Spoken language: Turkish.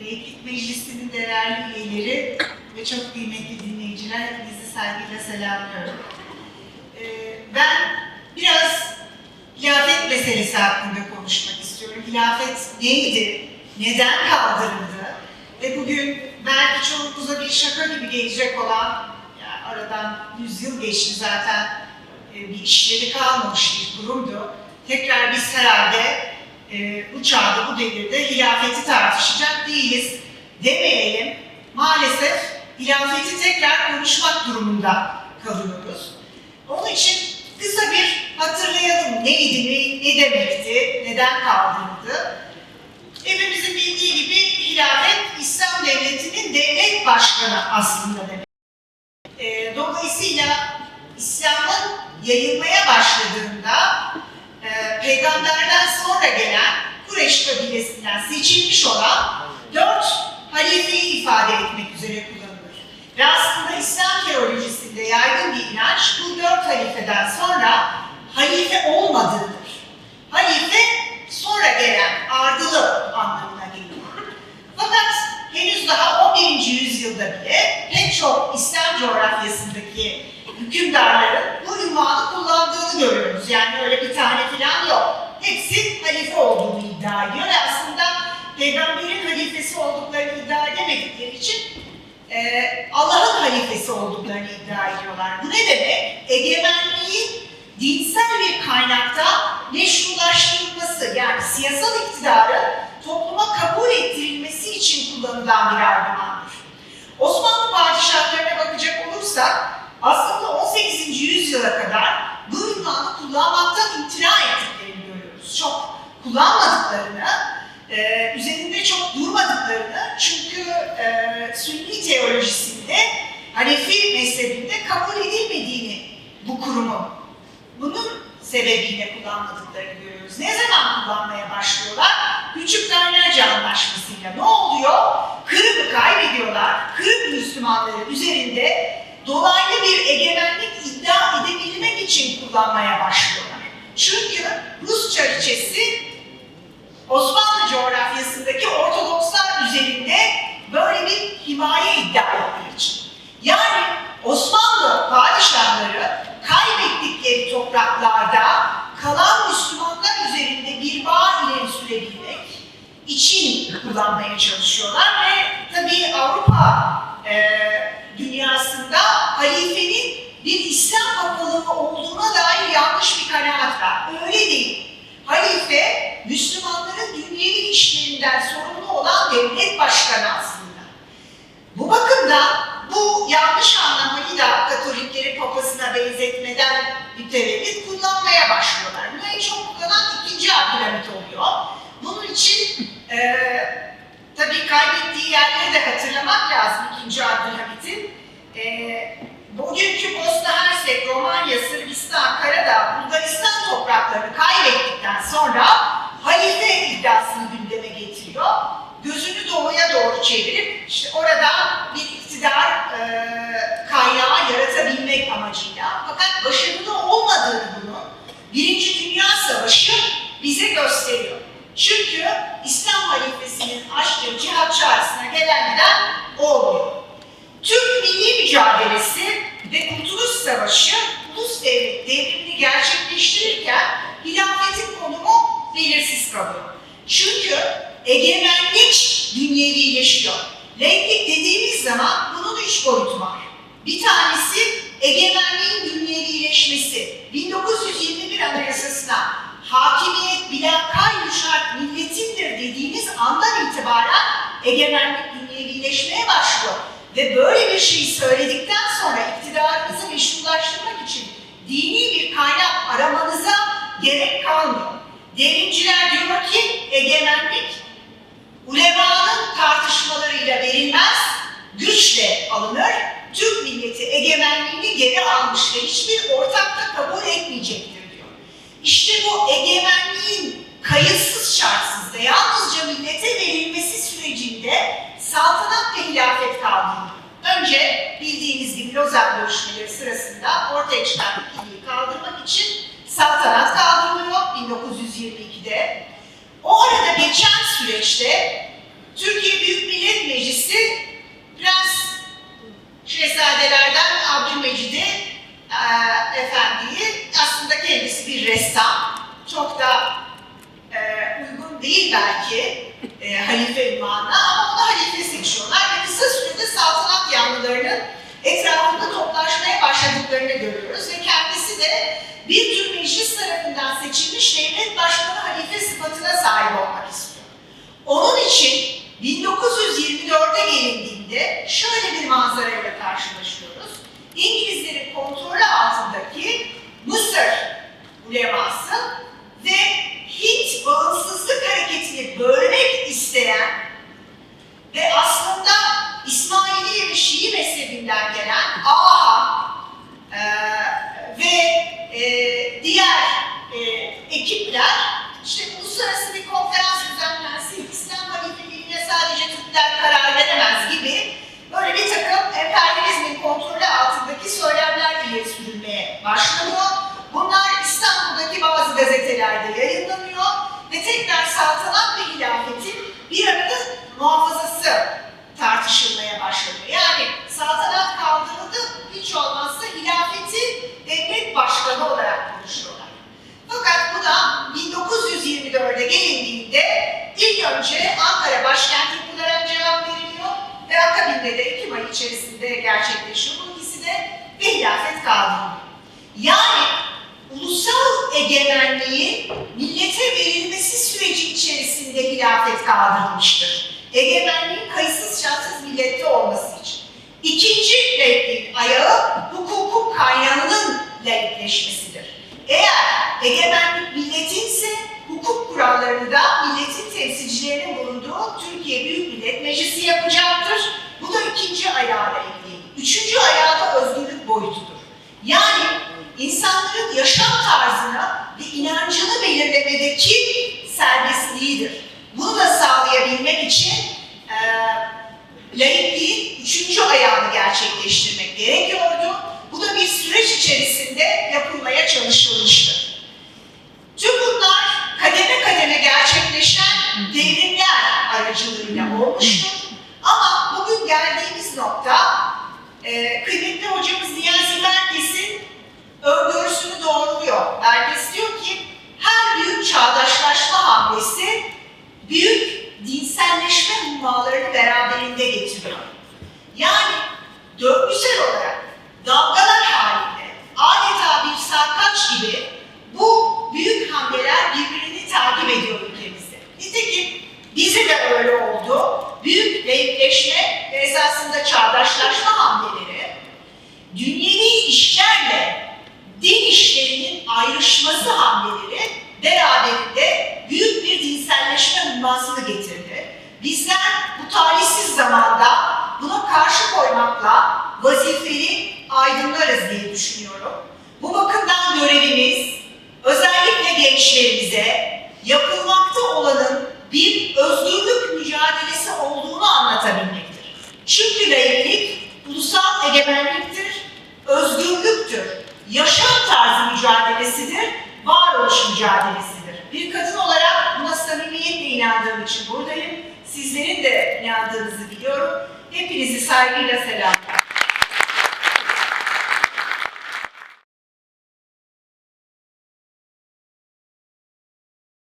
Laiklik Meclisi'nin değerli üyeleri ve çok kıymetli dinleyiciler, hepinizi saygıyla selamlıyorum. Ee, ben biraz hilafet meselesi hakkında konuşmak istiyorum. Hilafet neydi? Neden kaldırıldı? Ve bugün belki çoğumuza bir şaka gibi gelecek olan, yani aradan 100 yıl geçti zaten e, bir işlevi kalmamış bir kurumdu. Tekrar biz herhalde e, bu çağda, bu devirde hilafeti tartışacak değiliz demeyelim. Maalesef hilafeti tekrar konuşmak durumunda kalıyoruz. Onun için kısa bir hatırlayalım neydi, ne, ne demekti, neden kaldırıldı. Hepimizin bildiği gibi hilafet İslam devletinin devlet başkanı aslında demek. E, dolayısıyla İslam'ın yayılmaya başladığında e, peygamberden sonra gelen Kureyş kabilesinden seçilmiş olan dört halifeyi ifade etmek üzere kullanılır. Ve aslında İslam teolojisinde yaygın bir inanç bu dört halifeden sonra halife olmadığıdır. Halife sonra gelen ardılı anlamına geliyor. Fakat henüz daha 11. yüzyılda bile pek çok İslam coğrafyasındaki hükümdarların bu ünvanı kullandığını görüyoruz. Yani öyle bir tane falan yok. Hepsi halife olduğunu iddia ediyor ve aslında peygamberin halifesi olduklarını iddia edemedikleri için e, Allah'ın halifesi olduklarını iddia ediyorlar. Bu ne demek? Egemenliğin dinsel bir kaynakta meşrulaştırılması yani siyasal iktidarın topluma kabul ettirilmesi için kullanılan bir argümandır. Osmanlı padişahlarına bakacak olursak aslında 18. yüzyıla kadar bu ünvanı kullanmaktan imtina ettiklerini görüyoruz. Çok kullanmadıklarını, e, üzerinde çok durmadıklarını çünkü e, Sünni teolojisinde Hanefi mezhebinde kabul edilmediğini bu kurumun bunun sebebiyle kullanmadıklarını görüyoruz. Ne zaman kullanmaya başlıyorlar? Küçük Kaynarca Anlaşması'yla. Ne oluyor? Kırım'ı kaybediyorlar. Kırım Müslümanları üzerinde dolaylı bir egemenlik iddia edebilmek için kullanmaya başlıyorlar. Çünkü Rus çariçesi Osmanlı coğrafyasındaki Ortodokslar üzerinde böyle bir himaye iddia ettiği için. Yani Osmanlı padişahları kaybettikleri topraklarda kalan Müslümanlar üzerinde bir bağ ileri sürebilmek için kullanmaya çalışıyorlar ve tabii Avrupa var. Öyle değil. Halife, Müslümanların dünyevi işlerinden sorumlu olan devlet başkanı aslında. Bu bakımdan bu yanlış anlamayı da Katolikleri papasına benzetmeden mütevellit kullanmaya başlıyorlar. Bunu en çok kullanan ikinci Abdülhamit oluyor. Bunun için eee tabii kaybettiği yerleri de hatırlamak lazım ikinci Abdülhamit'in. Eee bugünkü Bosna Hersek, Romanya, Sırbistan, Karadağ, Bulgaristan topraklarını kaybettikten sonra halife iddiasını gündeme getiriyor. Gözünü doğuya doğru çevirip işte orada bir iktidar e, kaynağı yaratabilmek amacıyla. Fakat başarılı olmadığını bunun Birinci Dünya Savaşı bize gösteriyor. Çünkü İslam halifesinin açtığı cihat çağrısına gelen olmuyor. Türk milli mücadelesi ve Kurtuluş Savaşı ulus devlet devrimini gerçekleştirirken hilafetin konumu belirsiz kalıyor. Çünkü egemenlik dünyevileşiyor. Laiklik dediğimiz zaman bunun üç boyutu var. Bir tanesi egemenliğin dünyevileşmesi. 1921 Anayasası'na hakimiyet bilakaylı şart milletindir dediğimiz andan itibaren egemenlik dünyevileşmeye başlıyor. Ve böyle bir şeyi söyledikten sonra iktidarınızı meşrulaştırmak için dini bir kaynak aramanıza gerek kalmıyor. Devrimciler diyor ki egemenlik ulemanın tartışmalarıyla verilmez, güçle alınır. Türk milleti egemenliğini geri almış ve hiçbir ortakta kabul etmeyecektir diyor. İşte bu egemenliğin kayıtsız şartsız ve yalnızca millete verilmesi sürecinde saltanat ve hilafet kanunu. Önce bildiğiniz gibi Lozan görüşmeleri sırasında ortaya çıkan ikiliği kaldırmak için saltanat kaldırılıyor 1922'de. O arada geçen süreçte Türkiye Büyük Millet Meclisi Prens Şehzadelerden Abdülmecid'i e, Efendi'yi aslında kendisi bir ressam etrafında toplaşmaya başladıklarını görüyoruz ve kendisi de bir tür meclis tarafından seçilmiş devlet başkanı halife sıfatına sahip olmak istiyor. Onun için 1924'e gelindiğinde şöyle bir manzarayla karşılaşıyoruz. İngilizlerin kontrolü altındaki Mısır uleması bazı gazetelerde yayınlanıyor ve tekrar saltanat ve hilafetin bir arada muhafazası tartışılmaya başlanıyor. Yani saltanat kaldırıldı, hiç olmazsa hilafeti devlet başkanı olarak konuşuyorlar. Fakat buna 1924'e gelindiğinde ilk önce Ankara başkent yapılarak cevap veriliyor ve akabinde de Ekim ayı içerisinde gerçekleşiyor. Bu ikisi de ve hilafet kaldırılıyor. Yani ulusal egemenliğin millete verilmesi süreci içerisinde hilafet kaldırılmıştır. Egemenliğin kayıtsız şartsız millette olması için. İkinci laikliğin ayağı hukukun kaynağının laikleşmesidir. Eğer egemenlik milletinse hukuk kurallarını da milletin temsilcilerinin bulunduğu Türkiye Büyük Millet Meclisi yapacaktır. Bu da ikinci ayağı laikliğin. Üçüncü ayağı da özgürlük boyutudur. Yani insanların yaşam tarzını ve inancını belirlemedeki serbestliğidir. Bunu da sağlayabilmek için e, laikliğin üçüncü ayağını gerçekleştirmek gerekiyordu. Bu da bir süreç içerisinde yapılmaya çalışılmıştır. Dalgalar halinde adeta bir sarkaç gibi bu büyük hamleler birbirini takip ediyor ülkemizde. Nitekim bize de öyle oldu. Büyük laikleşme ve esasında çağdaşlaşma hamleleri dünyevi işlerle din işlerinin ayrışması hamleleri beraberinde büyük bir dinselleşme hummasını getirdi. Bizler bu talihsiz zamanda buna karşı koymakla vazifeli aydınlarız diye düşünüyorum. Bu bakımdan görevimiz özellikle gençlerimize yapılmakta olanın bir özgürlük mücadelesi olduğunu anlatabilmektir. Çünkü laiklik ulusal egemenliktir, özgürlüktür, yaşam tarzı mücadelesidir, varoluş mücadelesidir. Bir kadın olarak buna samimiyetle inandığım için buradayım. Sizlerin de inandığınızı biliyorum. Hepinizi saygıyla selamlıyorum.